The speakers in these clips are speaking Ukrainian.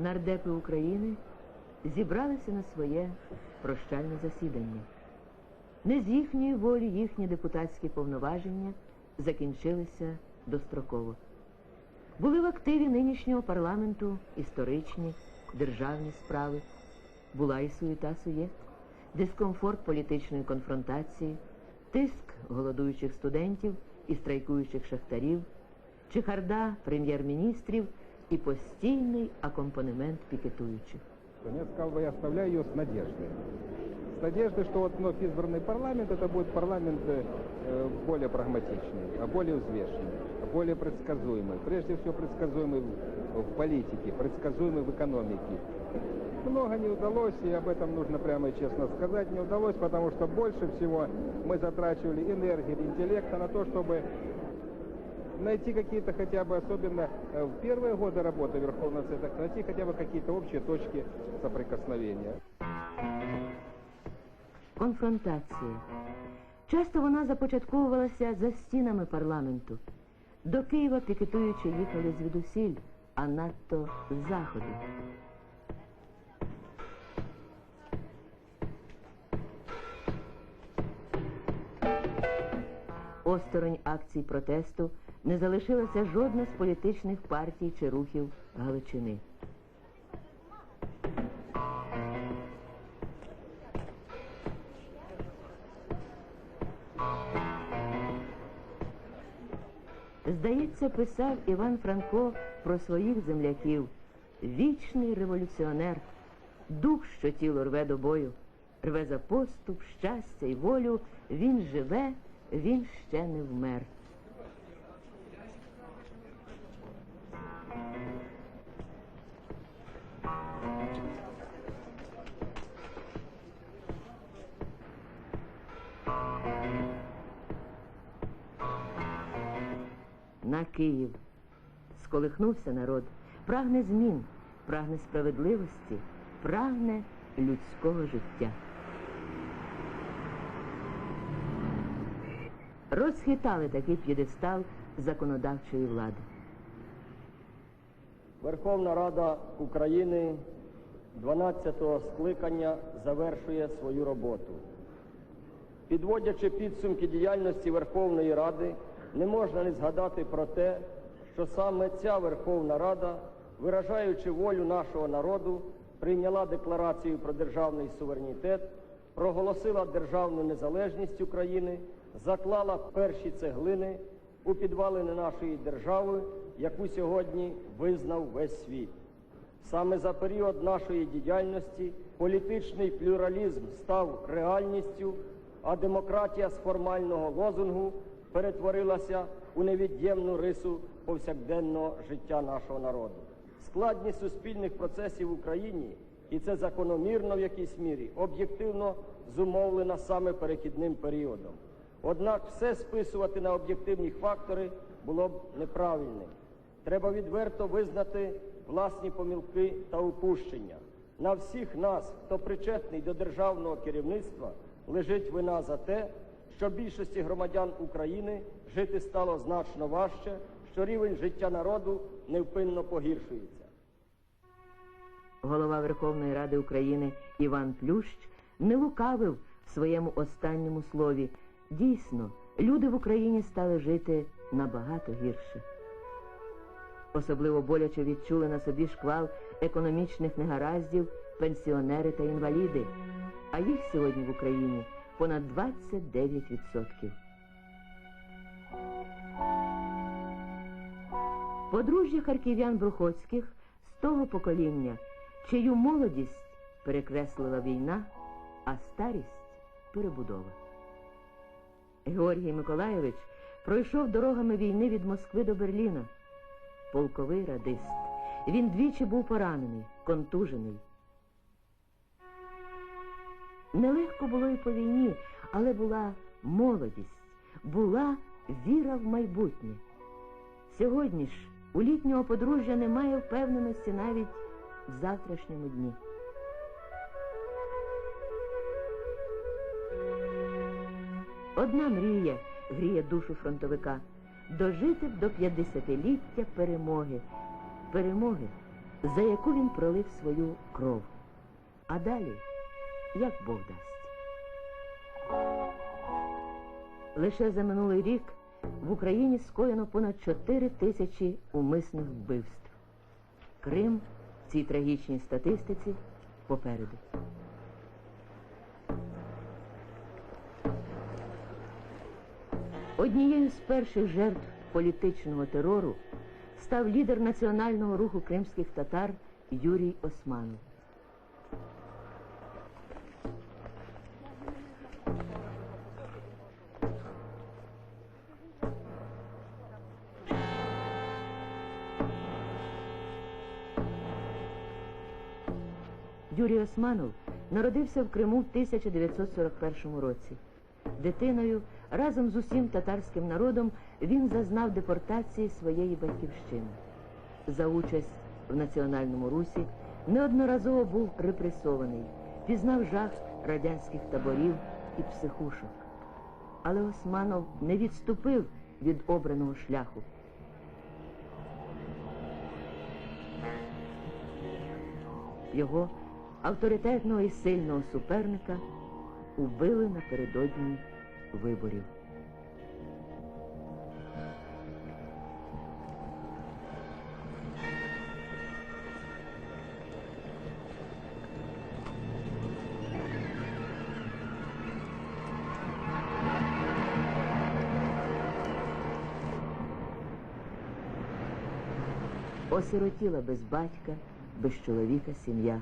нардепи України зібралися на своє прощальне засідання. Не з їхньої волі їхні депутатські повноваження закінчилися достроково. Були в активі нинішнього парламенту історичні, державні справи. Була і суєта суєт, дискомфорт політичної конфронтації, тиск голодуючих студентів і страйкуючих шахтарів, чехарда прем'єр-міністрів і постійний акомпанемент пікетуючих. Я сказал бы, я оставляю ее с надеждой. С надеждой, что вот вновь избранный парламент, это будет парламент э, более прагматичный, а более взвешенный, а более предсказуемый. Прежде всего предсказуемый в, в политике, предсказуемый в экономике. Много не удалось, и об этом нужно прямо и честно сказать, не удалось, потому что больше всего мы затрачивали энергии, интеллекта на то, чтобы найти какие-то хотя бы, особенно э, в первые годы работы Верховного Совета, найти хотя бы какие-то общие точки соприкосновения. Конфронтація. Часто вона започатковувалася за стінами парламенту. До Києва пікетуючи їхали звідусіль, а надто з заходу. Осторонь акцій протесту не залишилася жодна з політичних партій чи рухів Галичини. Здається, писав Іван Франко про своїх земляків. Вічний революціонер, дух, що тіло рве до бою, рве за поступ, щастя й волю. Він живе, він ще не вмер. Київ. Сколихнувся народ, прагне змін, прагне справедливості, прагне людського життя. Розхитали такий п'єдестал законодавчої влади. Верховна Рада України 12-го скликання завершує свою роботу. Підводячи підсумки діяльності Верховної Ради, не можна не згадати про те, що саме ця Верховна Рада, виражаючи волю нашого народу, прийняла декларацію про державний суверенітет, проголосила державну незалежність України, заклала перші цеглини у підвалини нашої держави, яку сьогодні визнав весь світ. Саме за період нашої діяльності політичний плюралізм став реальністю, а демократія з формального лозунгу перетворилася у невід'ємну рису повсякденного життя нашого народу. Складність суспільних процесів в Україні, і це закономірно в якійсь мірі, об'єктивно зумовлена саме перехідним періодом. Однак все списувати на об'єктивні фактори було б неправильним. Треба відверто визнати власні помилки та упущення. На всіх нас, хто причетний до державного керівництва, лежить вина за те, що більшості громадян України жити стало значно важче, що рівень життя народу невпинно погіршується. Голова Верховної Ради України Іван Плющ не лукавив в своєму останньому слові. Дійсно, люди в Україні стали жити набагато гірше. Особливо боляче відчули на собі шквал економічних негараздів пенсіонери та інваліди, а їх сьогодні в Україні понад 29%. Подружжя харків'ян Брухоцьких з того покоління, чию молодість перекреслила війна, а старість перебудова. Георгій Миколайович пройшов дорогами війни від Москви до Берліна. Полковий радист. Він двічі був поранений, контужений. Нелегко було і по війні, але була молодість, була віра в майбутнє. Сьогодні ж у літнього подружжя немає впевненості навіть в завтрашньому дні. Одна мрія гріє душу фронтовика дожити до 50-ліття перемоги. Перемоги, за яку він пролив свою кров. А далі, як Бог дасть. Лише за минулий рік в Україні скоєно понад 4 тисячі умисних вбивств. Крим в цій трагічній статистиці попереду. Однією з перших жертв політичного терору став лідер національного руху кримських татар Юрій Османов. Юрій Османов народився в Криму в 1941 році. Дитиною разом з усім татарським народом він зазнав депортації своєї батьківщини. За участь в національному русі неодноразово був репресований, пізнав жах радянських таборів і психушок. Але Османов не відступив від обраного шляху. Його авторитетного і сильного суперника убили напередодні виборів. Осиротіла без батька, без чоловіка сім'я.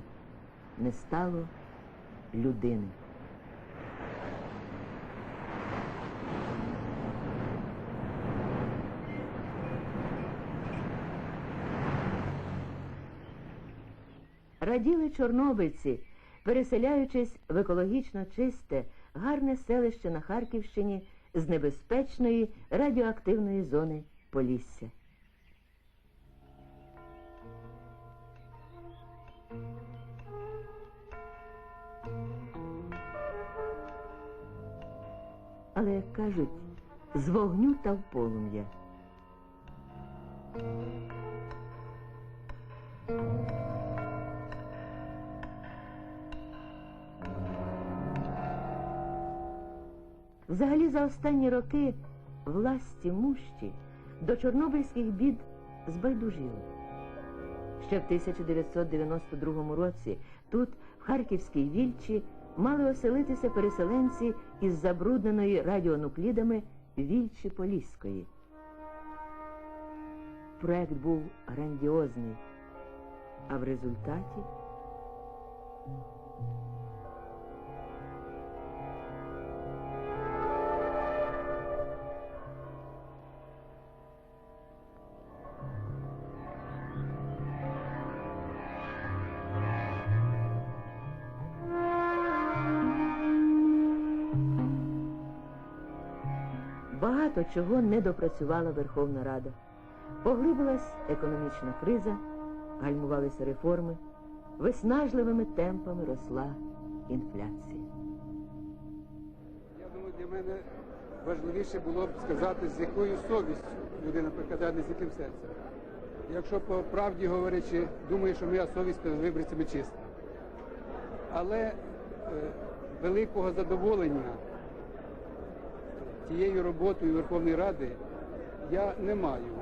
Не стало людини. Раділи чорнобильці, переселяючись в екологічно чисте, гарне селище на Харківщині з небезпечної радіоактивної зони Полісся. Але, як кажуть, з вогню та в полум'я. Взагалі за останні роки власті мущі до чорнобильських бід збайдужили. Ще в 1992 році тут, в Харківській Вільчі, мали оселитися переселенці із забрудненої радіонуклідами Вільчі Поліської. Проект був грандіозний, а в результаті багато чого не допрацювала Верховна Рада. Поглибилась економічна криза, гальмувалися реформи, виснажливими темпами росла інфляція. Я думаю, для мене важливіше було б сказати, з якою совістю людина прикладає, з яким серцем. Якщо по правді говорячи, думаю, що моя совість перед виборцями чиста. Але е, великого задоволення тією роботою Верховної Ради я не маю.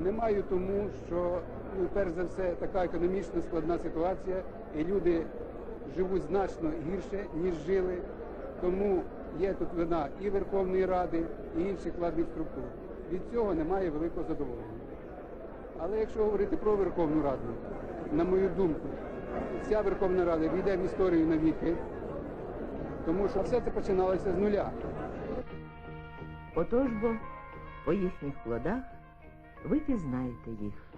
Не маю тому, що ну, перш за все така економічно складна ситуація, і люди живуть значно гірше, ніж жили. Тому є тут вина і Верховної Ради, і інших владних структур. Від цього немає великого задоволення. Але якщо говорити про Верховну Раду, на мою думку, ця Верховна Рада війде в історію навіки, тому що все це починалося з нуля. Отож бо по їхніх плодах ви пізнаєте їх.